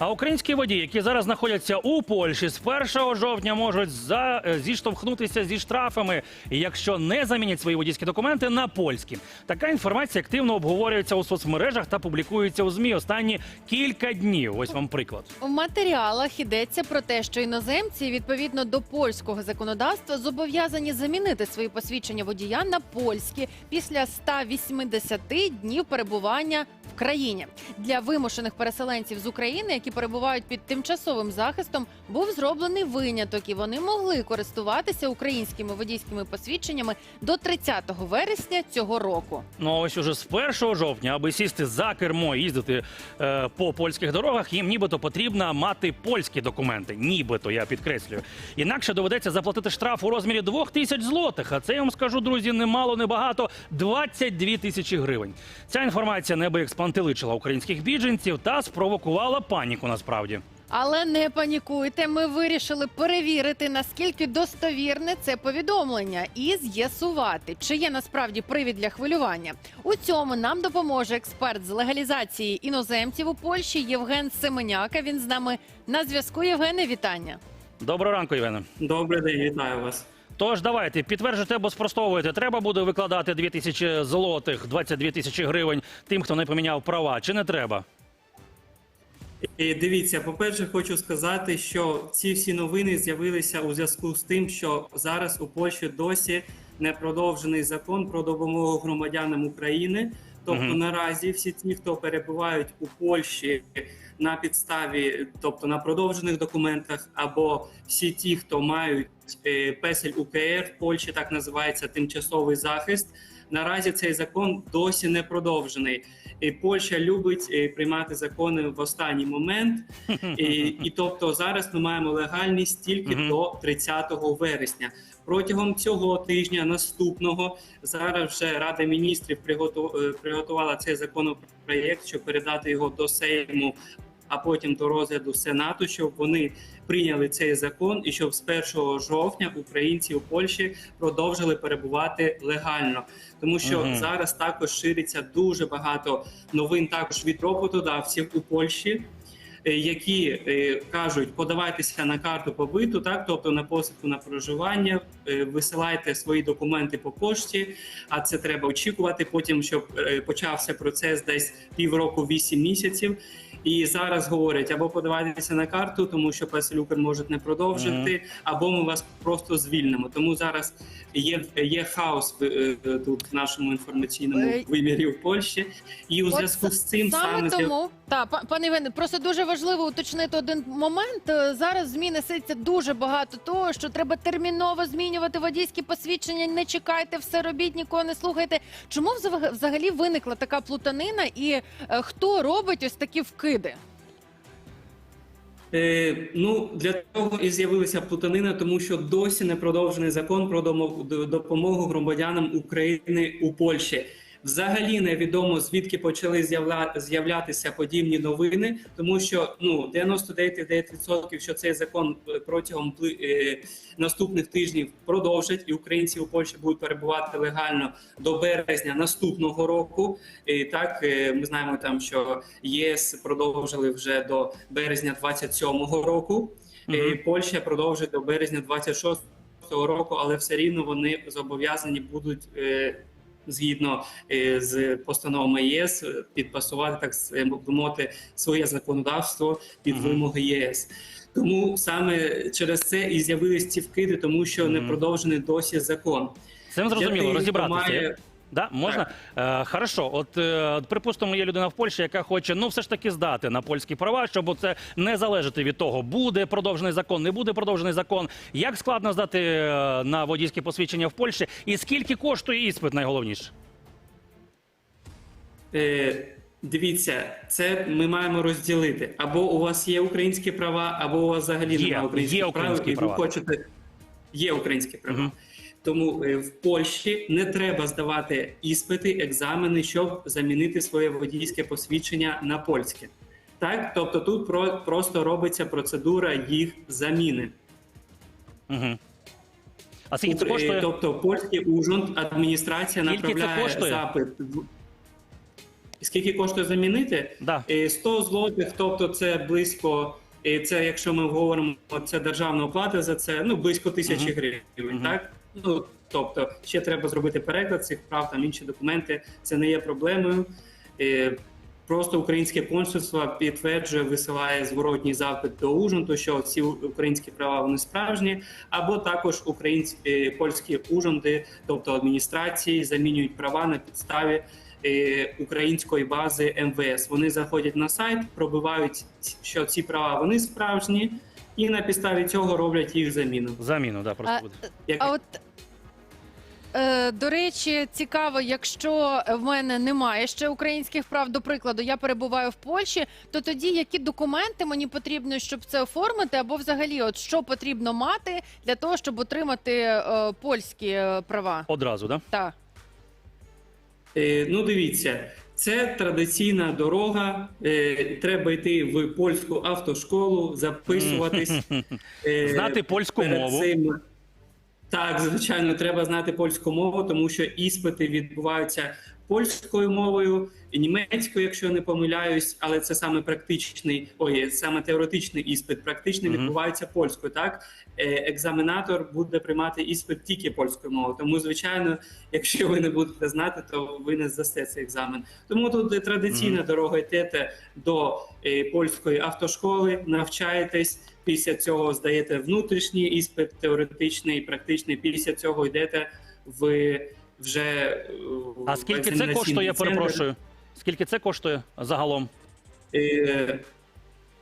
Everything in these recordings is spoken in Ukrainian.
А українські водії, які зараз знаходяться у Польщі, з 1 жовтня можуть за, е, зіштовхнутися зі штрафами, якщо не замінять свої водійські документи на польські. Така інформація активно обговорюється у соцмережах та публікується у змі останні кілька днів. Ось вам приклад. У матеріалах йдеться про те, що іноземці відповідно до польського законодавства зобов'язані замінити свої посвідчення водія на польські після 180 днів перебування в країні. Для вимушених переселенців з України, які перебувають під тимчасовим захистом, був зроблений виняток, і вони могли користуватися українськими водійськими посвідченнями до 30 вересня цього року. Ну а ось уже з 1 жовтня, аби сісти за кермо і їздити е, по польських дорогах, їм нібито потрібно мати польські документи. Нібито я підкреслюю. Інакше доведеться заплатити штраф у розмірі 2 тисяч злотих. А це я вам скажу, друзі, немало, небагато 22 тисячі гривень. Ця інформація неби спантеличила українських біженців та спровокувала паніку. Насправді. Але не панікуйте. Ми вирішили перевірити наскільки достовірне це повідомлення і з'ясувати, чи є насправді привід для хвилювання. У цьому нам допоможе експерт з легалізації іноземців у Польщі Євген Семеняка. Він з нами на зв'язку. Євгене, вітання. Доброго ранку, Євгене. Добрий день, вітаю вас. Тож давайте підтверджуйте або спростовуйте. Треба буде викладати 2 тисячі злотих, 22 тисячі гривень тим, хто не поміняв права, чи не треба? І дивіться, по-перше, хочу сказати, що ці всі новини з'явилися у зв'язку з тим, що зараз у Польщі досі не продовжений закон про допомогу громадянам України. Тобто Мгм. наразі всі ті, хто перебувають у Польщі на підставі, тобто на продовжених документах, або всі ті, хто мають е, песель УКР в Польщі, так називається тимчасовий захист. Наразі цей закон досі не продовжений. Польща любить е, приймати закони в останній момент, і, і тобто зараз ми маємо легальність тільки Мгм. до 30 вересня. Протягом цього тижня наступного зараз вже Рада міністрів е, приготувала цей законопроект, щоб передати його до Сейму, а потім до розгляду Сенату, щоб вони прийняли цей закон, і щоб з 1 жовтня українці у Польщі продовжили перебувати легально, тому що угу. зараз також шириться дуже багато новин також від роботодавців у Польщі. Е, Які е, кажуть, подавайтеся на карту побиту, так тобто на посадку на проживання, е, висилайте свої документи по пошті. А це треба очікувати. Потім щоб почався процес десь півроку, вісім місяців. І зараз говорять або подавайтеся на карту, тому що Песелюкер можуть не продовжити, або ми вас просто звільнимо. Тому зараз є, є хаос в, тут в нашому інформаційному вимірі в Польщі. І у зв'язку з цим Саме саме з'яв- тому, та па- пане Євгене, просто дуже важливо уточнити один момент. Е, Зараз в змі несеться дуже багато того, що треба терміново змінювати водійські посвідчення. Не чекайте, все робіть, нікого не слухайте. Чому взаг- взагалі виникла така плутанина, і е, хто робить ось такі вкиди? Е, ну для того і з'явилася плутанина, тому що досі не продовжений закон про допомогу громадянам України у Польщі. Взагалі невідомо звідки почали з'являтися подібні новини, тому що ну 99,9% що цей закон е, протягом е, наступних тижнів продовжать, і українці у Польщі будуть перебувати легально до березня наступного року. І так е, ми знаємо там, що ЄС продовжили вже до березня 27-го року. Мгм. і Польща продовжить до березня 26-го року, але все рівно вони зобов'язані будуть. Згідно е, з постановами ЄС підпасувати так с- е, би мовити своє законодавство під вимоги єС. Тому саме через це і з'явились ці вкиди, тому що не продовжений досі закон. Це зрозуміло, розібратися. має- Да, можна Е, хорошо. От е, припустимо, є людина в Польщі, яка хоче ну все ж таки здати на польські права, щоб це не залежати від того, буде продовжений закон, не буде продовжений закон. Як складно здати е, на водійське посвідчення в Польщі, і скільки коштує іспит, найголовніше? Е, дивіться, це ми маємо розділити. Або у вас є українські права, або у вас взагалі Є, немає українських є прав, українські і права. ви хочете. Є українські права. Мгм. Тому е, в Польщі не треба здавати іспити, екзамени, щоб замінити своє водійське посвідчення на польське. Так, тобто тут про, просто робиться процедура їх заміни. Угу. А скільки це е, коштує? Тобто польський ужонт адміністрація Скільки це направляє коштує? запит. Скільки коштує замінити? Да. Е, 100 злотих, тобто це близько. е, Це, якщо ми говоримо, це державна оплата за це, ну близько тисячі Мгм. гривень. Мгм. Так ну тобто, ще треба зробити переклад цих прав, там інші документи. Це не є проблемою. Е, Просто українське консульство підтверджує, висилає зворотній запит до Ужгороду, що ці українські права вони справжні, або також українські польські ужонди, тобто адміністрації, замінюють права на підставі е, української бази МВС. Вони заходять на сайт, пробивають, що ці права вони справжні, і на підставі цього роблять їх заміну. Заміну, да, просто А, буде. Як А от е, до речі, цікаво, якщо в мене немає ще українських прав, до прикладу, я перебуваю в Польщі, то тоді які документи мені потрібно, щоб це оформити, або взагалі, от що потрібно мати для того, щоб отримати е, польські е, права? Одразу, да? Так. Е, Ну, дивіться, це традиційна дорога. Е, Треба йти в польську автошколу, записуватись. Е, Знати польську перед мову. цим- Так, звичайно, треба знати польську мову, тому що іспити відбуваються польською мовою, і німецькою, якщо я не помиляюсь, але це саме практичний, ой, саме теоретичний іспит. Практичний Мгм. відбувається польською. Так, Е, екзаменатор буде приймати іспит тільки польською мовою. Тому, звичайно, якщо ви не будете знати, то ви не здасте цей екзамен. Тому тут традиційна Мгм. дорога йдете до е, польської автошколи, навчаєтесь. Після цього здаєте внутрішній іспит, теоретичний, практичний. Після цього йдете в вже е, А скільки це коштує, центр. перепрошую? Скільки це коштує загалом? Е,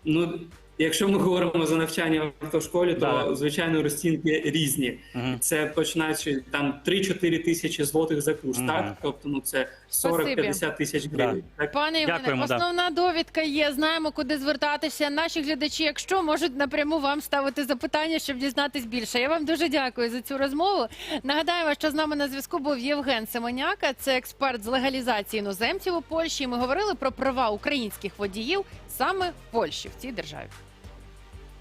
ну, якщо ми говоримо за навчання в автошколі, то Да. звичайно розцінки різні. Мгм. Це починаючи там 3-4 тисячі злотих за курс, Мгм. так? Тобто, ну це Спасибі. 40-50 тисяч гривень. Так? Пане Євгене, Дякуємо, да. основна довідка є. Знаємо, куди звертатися. Наші глядачі, якщо можуть напряму вам ставити запитання, щоб дізнатись більше. Я вам дуже дякую за цю розмову. Нагадаємо, що з нами на зв'язку був Євген Семеняка, це експерт з легалізації іноземців у Польщі. Ми говорили про права українських водіїв саме в Польщі в цій державі.